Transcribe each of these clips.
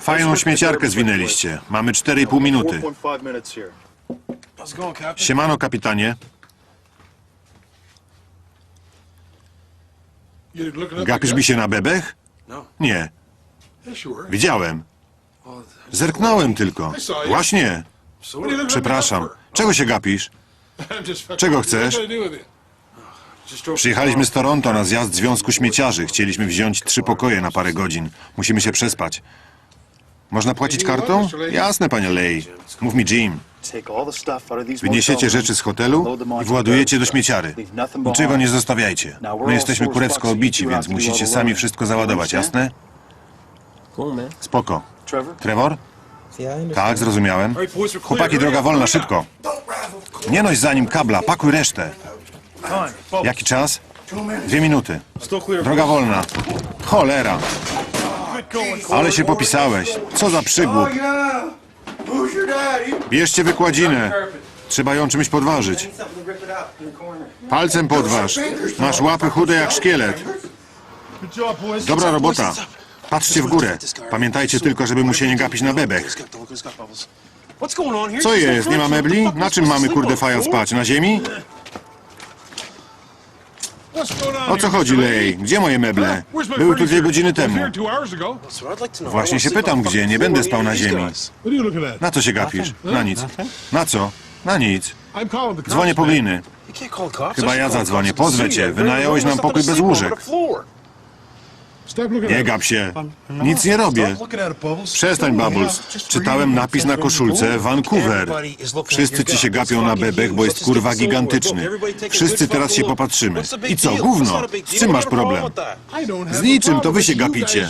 Fajną śmieciarkę zwinęliście. Mamy 4,5 minuty. 4.5 minutes here. How's it going, Captain? Siemano, kapitanie. Gapisz mi się na bebech? No. Nie, widziałem. Zerknąłem tylko. Właśnie. Przepraszam. Czego się gapisz? Czego chcesz? Przyjechaliśmy z Toronto na zjazd Związku Śmieciarzy. Chcieliśmy wziąć trzy pokoje na parę godzin. Musimy się przespać. Można płacić kartą? Jasne, panie Lej. Mów mi Jim. Wyniesiecie rzeczy z hotelu i władujecie do śmieciary. Niczego nie zostawiajcie. My jesteśmy kurewsko obici, więc musicie sami wszystko załadować, jasne? Spoko. Trevor? Tak, zrozumiałem. Chłopaki, droga wolna, szybko. Nie noś za nim kabla, pakuj resztę. Jaki czas? Dwie minuty. Droga wolna. Cholera. Ale się popisałeś. Co za przygłup. Bierzcie wykładzinę. Trzeba ją czymś podważyć. Palcem podważ. Masz łapy chude jak szkielet. Dobra robota. Patrzcie w górę. Pamiętajcie tylko, żeby mu się nie gapić na here? Co jest? Nie ma mebli? Na czym mamy kurde faja spać? Na ziemi? O co chodzi. Lej? Gdzie moje meble? Where's my Były tu dwie furniture? godziny temu. here two hours ago. Właśnie się pytam, gdzie. Nie będę spał na ziemi. Na co się gapisz? Na nic. Na co? Na nic. Dzwonię po gliny. Chyba ja zadzwonię. Pozwę cię. Wynająłeś nam pokój bez łóżek. Looking Nie gap się. Nic nie robię. Przestań, Bubbles. Czytałem napis na koszulce Vancouver. Wszyscy ci się gapią na bebech, bo jest kurwa gigantyczny. Wszyscy teraz się popatrzymy. I co, gówno? Z czym masz problem? Z niczym, to wy się gapicie.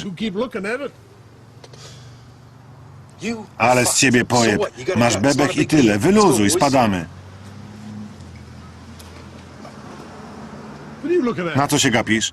Ale z ciebie pojeb. Masz bebech i tyle. Wyluzuj, spadamy. Na co się gapisz?